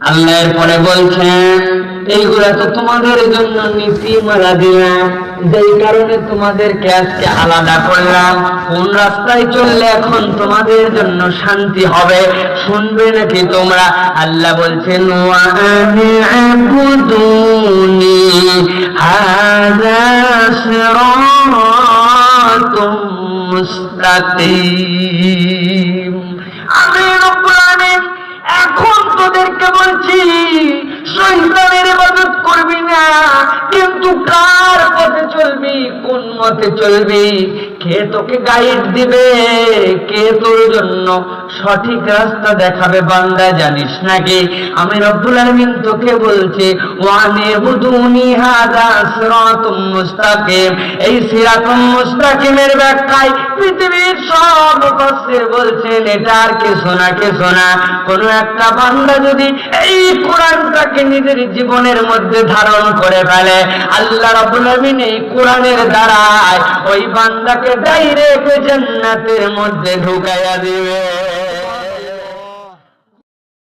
আল্লাহ এরপরে বলছেন, এইগুলা তো তোমাদের জন্য নীতি মারা দিলাম। যেই কারণে আলাদা করলাম। কোন রাস্তায় চললে এখন তোমাদের জন্য শান্তি হবে? শুনবে নাকি তোমরা? আল্লাহ বলছেন মুস্তাকিম। পথে চলবি, কোন মতে চলবি? কে তোকে গাইড দিবে? কে তোর জন্য সঠিক রাস্তা দেখাবে? বান্দা, জানিস নাকি? আমি রব্বুল আলামিন তোকে বলছি, ওয়ানে বুদুনি হাদা সিরাতুম মুস্তাকিম। এই সিরাতুম মুস্তাকিমের ব্যাখ্যায় পৃথিবীর সব মুফাসসির বলছেন, এটা আর কিছু না কিছু না। কোন একটা বান্দা যদি এই কোরআনটাকে নিজের জীবনের মধ্যে ধারণ করে ফেলে। আল্লাহ রাব্বুল আলামিন এই কোরআনের দ্বারায় ওই বান্দাকে ডাইরেক্ট জান্নাতের মধ্যে ঢুকাইয়া দিবে।